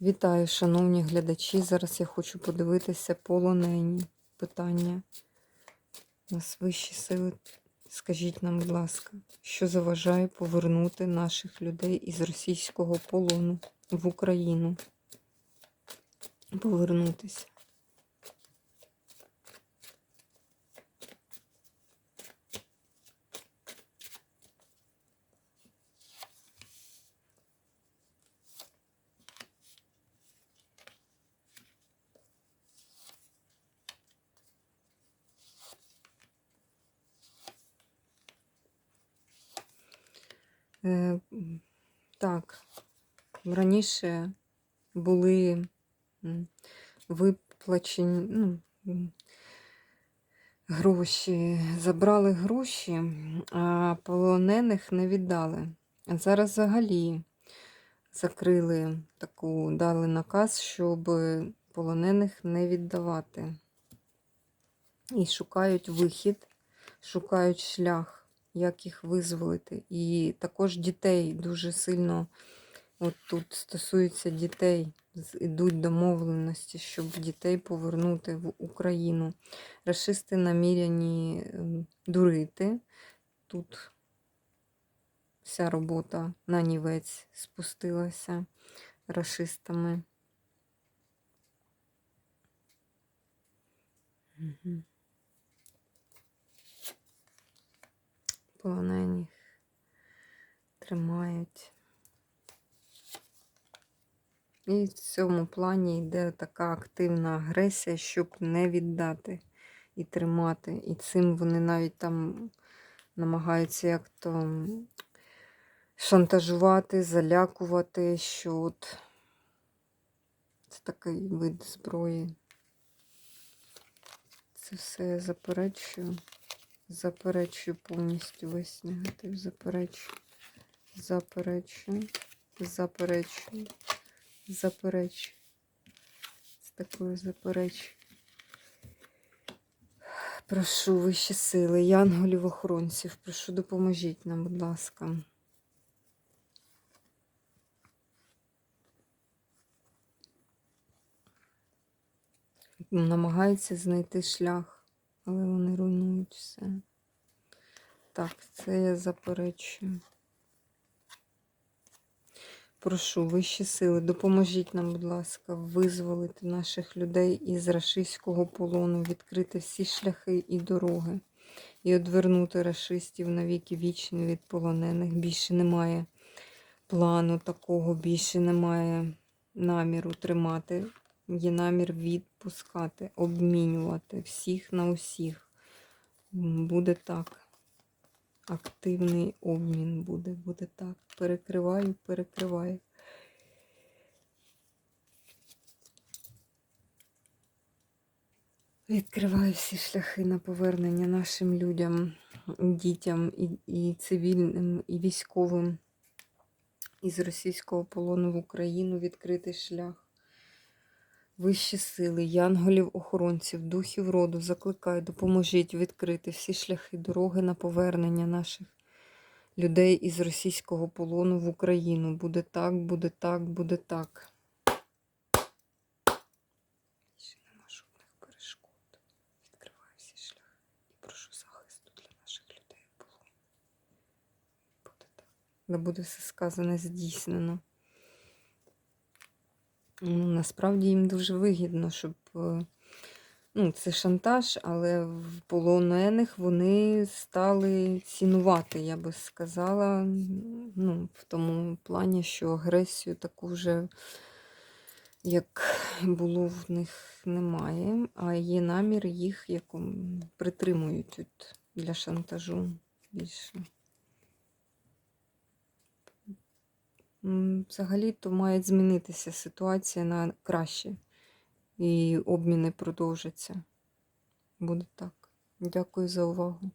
Вітаю, шановні глядачі. Зараз я хочу подивитися полонені питання. Нас вищі сили. Скажіть нам, будь ласка, що заважає повернути наших людей із російського полону в Україну? Повернутися. Е, Так, раніше були виплачені ну, гроші, забрали гроші, а полонених не віддали. А зараз взагалі закрили таку, дали наказ, щоб полонених не віддавати. І шукають вихід, шукають шлях як їх визволити. І також дітей дуже сильно, от тут стосується дітей, ідуть домовленості, щоб дітей повернути в Україну. Рашисти наміряні ем, дурити. Тут вся робота на нівець спустилася рашистами. Мгм. Полонених тримають. І в цьому плані йде така активна агресія, щоб не віддати і тримати. І цим вони навіть там намагаються як-то шантажувати, залякувати, що от це такий вид зброї. Це все заперечую. Заперечую повністю весь негатив. Заперечую. Заперечую. Заперечую. Заперечую. З такою заперечую. Прошу вищі сили, янголів охоронців, прошу допоможіть нам, будь ласка. Намагаються знайти шлях, але вони руйнують все. Так, це я заперечую. Прошу, вищі сили, допоможіть нам, будь ласка, визволити наших людей із рашистського полону, відкрити всі шляхи і дороги і одвернути рашистів на віки вічні від полонених. Більше немає плану такого, більше немає наміру тримати. Є намір відпускати, обмінювати всіх на усіх. Буде так. Активний обмін буде, буде так. Перекриваю, перекриваю. Відкриваю всі шляхи на повернення нашим людям, дітям і, і цивільним, і військовим із російського полону в Україну відкритий шлях. Вищі сили, янголів, охоронців, духів роду, закликаю, допоможіть відкрити всі шляхи дороги на повернення наших людей із російського полону в Україну. Буде так, буде так, буде так. Більше нема жодних перешкод. Відкриваю всі шляхи і прошу захисту для наших людей в полоні. Буде так. Да буде все сказане здійснено. Насправді їм дуже вигідно, щоб. е, Ну, це шантаж, але в полонених вони стали цінувати, я би сказала. Ну, в тому плані, що агресію таку вже, як було в них, немає, а є намір їх як, притримують от, для шантажу більше. Взагалі-то має змінитися ситуація на краще. І обміни продовжаться. Буде так. Дякую за увагу.